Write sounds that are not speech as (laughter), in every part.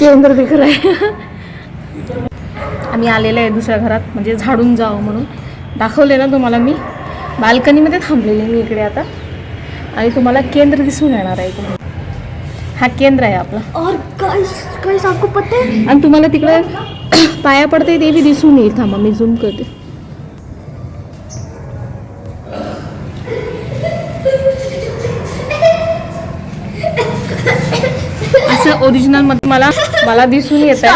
केंद्र दिख रहा आहे आम्ही आलेलो आहे दुसऱ्या घरात म्हणजे झाडून जावं म्हणून. दाखवले ना तुम्हाला मी. बाल्कनीमध्ये थांबलेले मी इकडे आता. आणि तुम्हाला केंद्र दिसून येणार आहे इकडे हा केंद्र आहे आपला. और गाइस आपको पता है आणि तुम्हाला तिकडे पाया पडते ते बी दिसून येईल. थांबा मी झूम करते. ओरिजिनलमध्ये मला मला दिसून येत आहे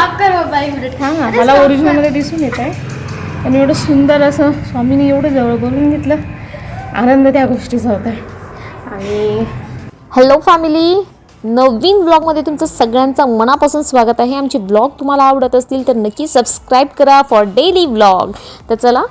हां हां मला ओरिजिनलमध्ये दिसून येत आहे आणि एवढं सुंदर असं स्वामीने एवढं जवळ बोलून घेतलं. आनंद त्या गोष्टीचा होता आणि हॅलो फॅमिली नवीन ब्लॉगमध्ये तुमचं सगळ्यांचं मनापासून स्वागत आहे. आमचे ब्लॉग तुम्हाला आवडत असतील तर नक्की सबस्क्राईब करा फॉर डेली ब्लॉग तर चला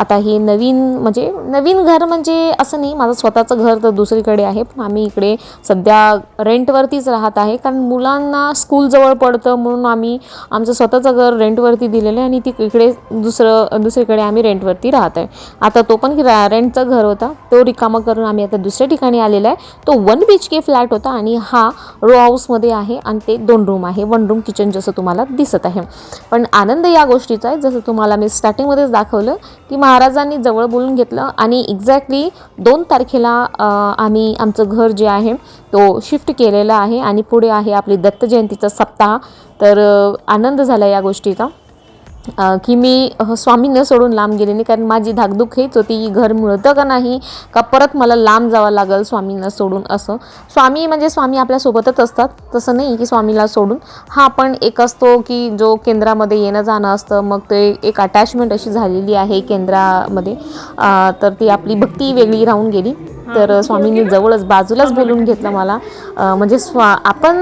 आता हे नवीन म्हणजे नवीन घर म्हणजे असं नाही माझं स्वतःचं घर तर दुसरीकडे आहे पण आम्ही इकडे सध्या रेंटवरतीच राहत आहे. कारण मुलांना स्कूल जवळ पडतं म्हणून आम्ही आमचं स्वतःचं घर रेंटवरती दिलेलं आहे आणि ती इकडे दुसरं दुसरीकडे आम्ही रेंटवरती राहत आहे. आता तो पण रेंटचं घर होता. तो रिकामा करून आम्ही आता दुसऱ्या ठिकाणी आलेला आहे. तो one B H K flat होता आणि हा हा रो हाऊसमध्ये आहे आणि ते दोन रूम आहे. वन रूम किचन जसं तुम्हाला दिसत आहे. पण आनंद या गोष्टीचा आहे. जसं तुम्हाला मी स्टार्टिंगमध्येच दाखवलं की महाराजांनी जवळ बोलून घेतलं आणि एक्झॅक्टली दोन तारखेला आम्ही आमचं घर जे आहे तो शिफ्ट केलेला आहे आणि पुढे आहे आपली दत्त जयंतीचा सप्ताह. तर आनंद झाला या गोष्टीचा. की मी अ, स्वामींना सोडून लांब गेले नाही कारण माझी धाकधूक हेच होती घर मिळतं का नाही का परत मला लांब जावं लागेल स्वामींना सोडून असं. स्वामी म्हणजे स्वामी आपल्यासोबतच असतात तसं नाही की स्वामीला सोडून. हा पण एक असतो की जो केंद्रामध्ये येणं जाणं असतं मग ते एक अटॅचमेंट अशी झालेली आहे केंद्रामध्ये. तर ती आपली भक्ती वेगळी राहून गेली. तर स्वामींनी जवळच बाजूलाच बोलून घेतलं मला. म्हणजे स्वा आपण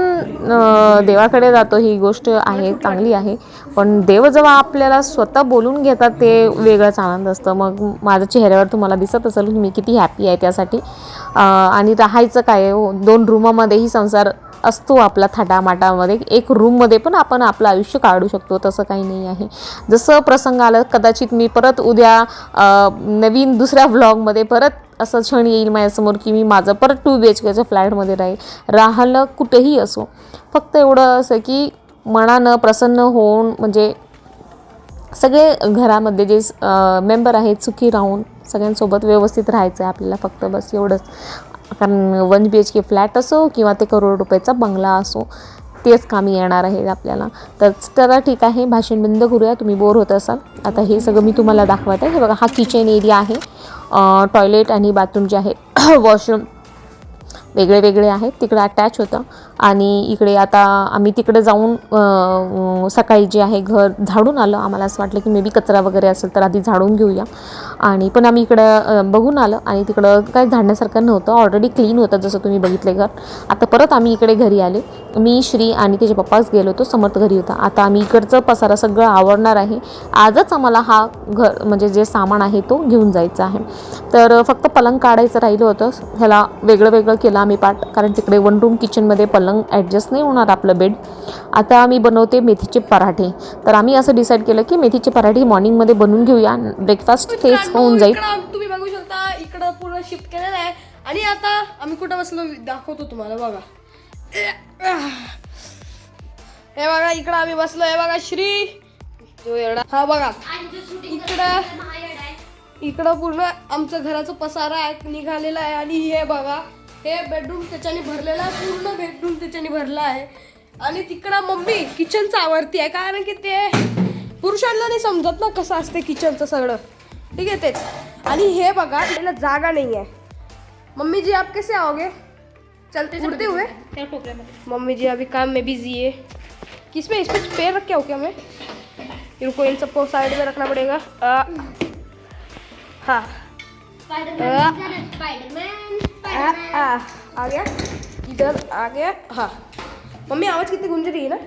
देवाकडे जातो ही गोष्ट आहे चांगली आहे. पण देव जेव्हा आपल्याला स्वतः बोलून घेतात ते वेगळंच आनंद असतं. मग माझ्या चेहऱ्यावर तुम्हाला दिसत असेल की मी किती हॅपी आहे त्यासाठी. आणि राहायचं काय हो? दोन रूमामध्येही संसार असतो आपला थाटामाटामध्ये. एक रूममध्ये पण आपण आपलं आयुष्य काढू शकतो तसं काही नाही आहे. जसं प्रसंग आलं कदाचित मी परत उद्या नवीन दुसऱ्या (laughs) व्लॉगमध्ये परत असं क्षण येईल माझ्यासमोर की मी माझं परत टू बी एच केच्या फ्लॅटमध्ये राहील. राहिलं कुठेही असो. फक्त एवढं असं की मनानं प्रसन्न होऊन म्हणजे सगळे घरामध्ये जे मेंबर आहेत सुखी राहून सगळ्यांसोबत व्यवस्थित राहायचं आहे आपल्याला फक्त बस एवढंच. कारण one B H K flat असो किंवा ते करोड रुपयाचा बंगला असो तेच कामी येणार आहे आपल्याला. तर त्याला ठीक आहे भाषण बंद करूया तुम्ही बोर होत असाल. आता हे सगळं मी तुम्हाला दाखवत आहे. हे बघा हा किचन एरिया आहे. टॉयलेट आणि बाथरूम जे आहे (clears throat) वॉशरूम वेगळे वेगळे आहेत तिकडे अटॅच होतं. आणि इकडे आता आम्ही तिकडे जाऊन सकाळी जे आहे घर झाडून आलं. आम्हाला असं वाटलं की मे बी कचरा वगैरे असेल तर आधी झाडून घेऊया. आणि पण आम्ही इकडं बघून आलं आणि तिकडं काय झाडण्यासारखं नव्हतं. ऑलरेडी क्लीन होतं जसं तुम्ही बघितले घर. आता परत आम्ही इकडे घरी आले. मी श्री आणि त्याचे पप्पाच गेलो होतो. समर्थ घरी होता. आता आम्ही इकडचं पसारा सगळं आवडणार आहे. आजच आम्हाला हा घर म्हणजे जे सामान आहे तो घेऊन जायचा आहे. तर फक्त पलंग काढायचं राहिलं होतं. ह्याला वेगळं वेगळं केलं आम्ही पाठ कारण तिकडे वन रूम किचनमध्ये पलंग ॲडजस्ट नाही होणार आपलं बेड आता आम्ही बनवते मेथीचे पराठे. तर आम्ही असं डिसाईड केलं की मेथीचे पराठे मॉर्निंगमध्ये बनवून घेऊया. ब्रेकफास्ट तेच होऊन जाईल. तुम्ही बघू शकता इकडं पूर्ण शिफ्ट केलेलं आहे. आणि आता आम्ही कुठं बसलो दाखवतो तुम्हाला बघा. हे बघा इकडं आम्ही बसलो. हे बघा श्री. हा बघा. इकडं इकडं पूर्ण आमचं घराचं पसारा आहे निघालेला आहे. आणि हे बघा हे बेडरूम त्याच्याने भरलेलं आहे पूर्ण बेडरूम त्याच्याने भरला आहे. आणि तिकडं मम्मी किचनचं आवडती आहे कारण की ते पुरुषांना नाही समजत ना कसं असते किचनचं सगळं. ठीक है तेच. आणि हे बघा त्याला जागा नहीं है मम्मी जी आप कैसे आओगे? चलते उड़ते हुए? मम्मी जी अभी काम में बिजी है. किस में इस पे पैर रख के आओ क्या मैं? इनको इन सबको साइड में रखना पड़ेगा. आ, हाँ. आ, आ, आ, गया इधर आ गया हाँ। मम्मी आवाज कितनी गुंज रही है ना?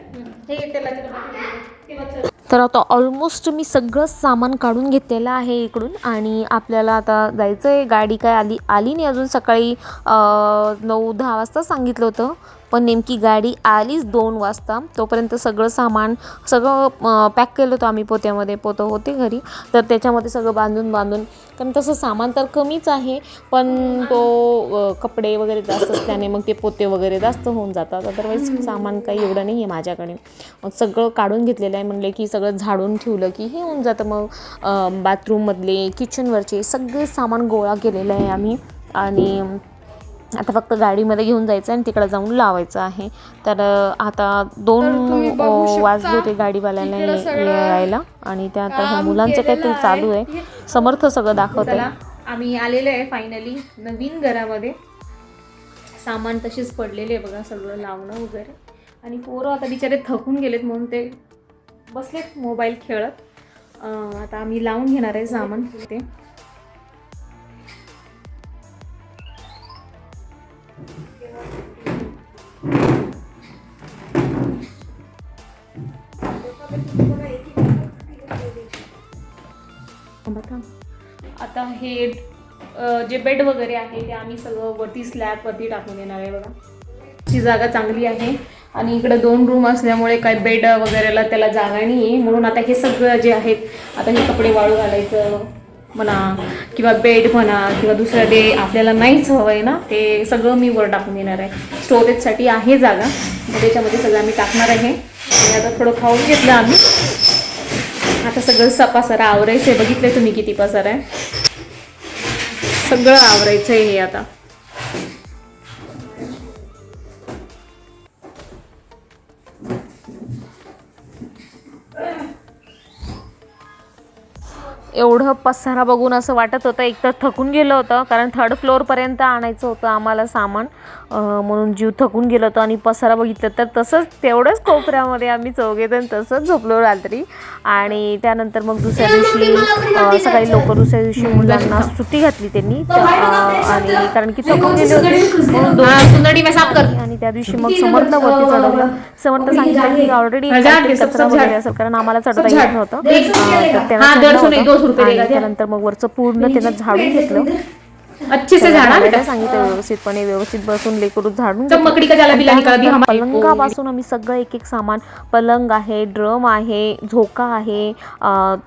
तर आता ऑलमोस्ट मी सगळं सामान काढून घेतलेलं आहे इकडून आणि आपल्याला आता जायचं आहे गाडी काय आली आली नाही अजून सकाळी नऊ दहा वाजता सांगितलं होतं. पण नेमकी गाडी आलीच दोन वाजता. तोपर्यंत सगळं सामान सगळं पॅक केलं होतं आम्ही पोत्यामध्ये. पोतं होते घरी. तर त्याच्यामध्ये सगळं बांधून बांधून. कारण तसं सामान तर कमीच आहे पण तो कपडे वगैरे जास्त असल्याने मग ते पोते वगैरे जास्त होऊन जातात. अदरवाईज सामान काही एवढं नाही आहे माझ्याकडे. मग सगळं काढून घेतलेलं आहे. म्हणले की सगळं झाडून ठेवलं की हे होऊन जातं. मग बाथरूममधले किचनवरचे सगळे सामान गोळा केलेलं आहे आम्ही. आणि आता फक्त गाडीमध्ये घेऊन जायचं आणि तिकडे जाऊन लावायचं आहे. तर आता दोन वाजले होते सगळं यायला. आणि त्या आता मुलांचं काहीतरी चालू आहे. समर्थ सगळं दाखवत आहे आम्ही आलेलो आहे फायनली नवीन घरामध्ये. सामान तसेच पडलेले आहे बघा सगळं लावणं वगैरे. आणि पोरं आता बिचारे थकून गेलेत म्हणून ते बसलेत मोबाईल खेळत. आता आम्ही लावून घेणार आहे सामान ते आता हे जे बेड वगैरे आहे ते आम्ही सगळं वरती स्लॅबवरती टाकून येणार आहे बघा. ची जागा चांगली आहे. आणि इकडे दोन रूम असल्यामुळे काय बेड वगैरेला त्याला जागा नाही आहे म्हणून आता हे सगळं जे आहेत आता हे कपडे वाळू घालायचं म्हणा किंवा बेड म्हणा किंवा दुसरं ते आपल्याला नाहीच हवं आहे ना ते सगळं मी वर टाकून येणार आहे. स्टोरेजसाठी आहे जागा मग त्याच्यामध्ये सगळं आम्ही टाकणार आहे. आणि आता थोडं खाऊन घेतलं आम्ही. आता सगळं सपासारा आवरायचं आहे बघितलं तुम्ही किती पसारा आहे? सगळं आवरायचं आहे हे आता. एवढं पसारा बघून असं वाटत होतं. एक तर थकून गेलं होतं कारण थर्ड फ्लोअरपर्यंत आणायचं होतं आम्हाला सामान. म्हणून जीव थकून गेलं होतं आणि पसारा बघितलं. तर तसंच तेवढंच कोपऱ्यामध्ये आम्ही चौघेजण तसंच झोपलो रात्री. आणि त्यानंतर मग दुसऱ्या दिवशी सकाळी लवकर दुसऱ्या दिवशी मुलांना सुट्टी घातली त्यांनी. आणि कारण की थकून गेले होते आणि त्या दिवशी मग समर्थला वरती चढवलं. समर्थ सांगितलं की ऑलरेडी कचरा वगैरे. असेल कारण आम्हाला चढता येत. नव्हतं. तर रुपये आणि. त्यानंतर मग वरचं पूर्ण त्यानं झाडून घेतलं अच्छे से जाना बेटा सांगितलं व्यवस्थितपणे व्यवस्थित बसून लेकरून झाडून सब मकड़ी का बिला निकाल दी हमारे पलंगापासून आम्ही सगळं एक एक सामान पलंग आहे ड्रम आहे झोका आहे.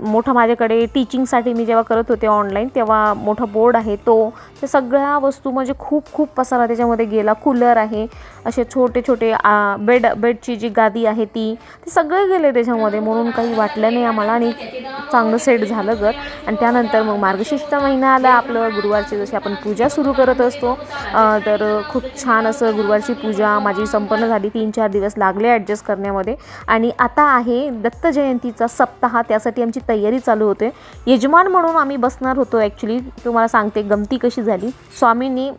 मोठा माझ्याकडे टीचिंगसाठी मी जेव्हा करत होते ऑनलाईन तेव्हा मोठा बोर्ड आहे तो. ते सगळ्या वस्तू म्हणजे खूप खूप पसारा त्याच्यामध्ये गेला. कूलर आहे. असे छोटे छोटे बेड बेडची जी गादी आहे ती ते सगळे गेले त्याच्यामध्ये. म्हणून काही वाटलं नाही आम्हाला आणि चांगलं सेट झालं घर. आणि त्यानंतर मग मार्गशीर्ष महिना आला आपलं. गुरुवारची जशी आपण पूजा सुरू करत असतो. तर खूप छान असं गुरुवारची पूजा माझी संपन्न झाली. तीन चार दिवस लागले ॲडजस्ट करण्यामध्ये. आणि आता आहे दत्त जयंतीचा सप्ताह. त्यासाठी आमची तयारी चालू होते. यजमान म्हणून आम्ही बसणार होतो ॲक्च्युली तुम्हाला सांगते गमती कशी झाली. स्वामींनी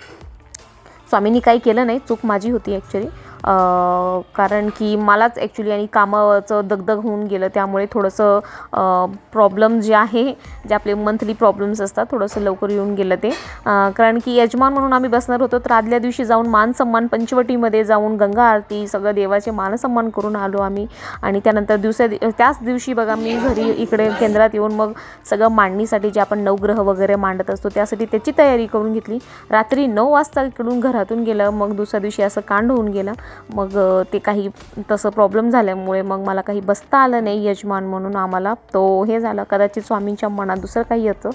स्वामींनी काही केलं नाही. चूक माझी होती ॲक्च्युली कारण की मलाच ॲक्च्युली आणि कामाचं दगदग होऊन गेलं. त्यामुळे थोडंसं प्रॉब्लेम जे आहे जे आपले मंथली प्रॉब्लेम्स असतात थोडंसं लवकर येऊन गेलं ते. कारण की यजमान म्हणून आम्ही बसणार होतो तर आदल्या दिवशी जाऊन मान सन्मान पंचवटीमध्ये जाऊन गंगा आरती सगळं देवाचे मानसन्मान करून आलो आम्ही. आणि त्यानंतर दिवसा दि त्याच दिवशी बघा मी घरी इकडे केंद्रात येऊन मग सगळं मांडणीसाठी जे आपण नवग्रह वगैरे मांडत असतो त्यासाठी त्याची तयारी करून घेतली. रात्री नऊ वाजता इकडून घरातून गेलं मग दुसऱ्या दिवशी असं कांड होऊन गेलं. मग ते काही तसं प्रॉब्लेम झाल्यामुळे मग मला काही बसता आलं नाही यजमान म्हणून आम्हाला. तो हे झालं कदाचित स्वामींच्या मनात दुसरं काही येतं.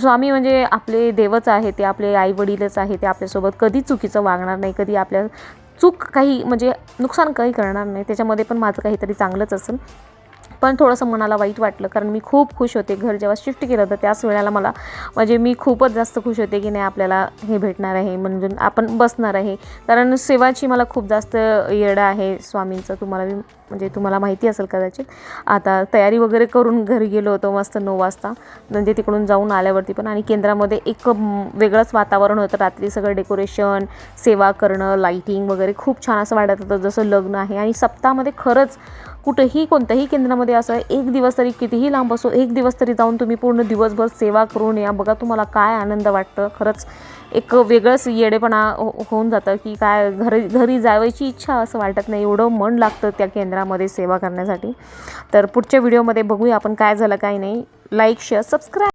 स्वामी म्हणजे आपले देवच आहे ते आपले आईवडीलच आहे ते आपल्यासोबत कधी चुकीचं वागणार नाही कधी आपल्या चूक काही म्हणजे नुकसान काही करणार नाही. त्याच्यामध्ये पण माझं काहीतरी चांगलंच असेल. पण थोडंसं मनाला वाईट वाटलं कारण मी खूप खुश होते घर जेव्हा शिफ्ट केलं तर त्याच वेळेला मला म्हणजे मी खूपच जास्त खुश होते की नाही आपल्याला हे भेटणार आहे म्हणजे आपण बसणार आहे. कारण सेवाची मला खूप जास्त येडं आहे स्वामींचं तुम्हाला मी म्हणजे तुम्हाला माहिती असेल कदाचित. आता तयारी वगैरे करून घरी गेलो होतो मस्त नऊ वाजता म्हणजे तिकडून जाऊन आल्यावरती पण आणि केंद्रामध्ये एक वेगळंच वातावरण होतं रात्री सगळं डेकोरेशन सेवा करणं लाईटिंग वगैरे खूप छान असं वाटत होतं जसं लग्न आहे. आणि सप्ताहामध्ये खरंच कुठंही कोणत्याही केंद्रामध्ये असं एक दिवस तरी कितीही लांब असो एक दिवस तरी जाऊन तुम्ही पूर्ण दिवसभर सेवा करून या. बघा तुम्हाला काय आनंद वाटतं. खरंच एक वेगळंच येडेपणा हो- होऊन जातं की काय घरी घरी जावायची इच्छा असं वाटत नाही. एवढं मन लागतं त्या केंद्रामध्ये सेवा करण्यासाठी. तर पुढच्या व्हिडिओमध्ये बघूया आपण काय झालं काय नाही. Like share subscribe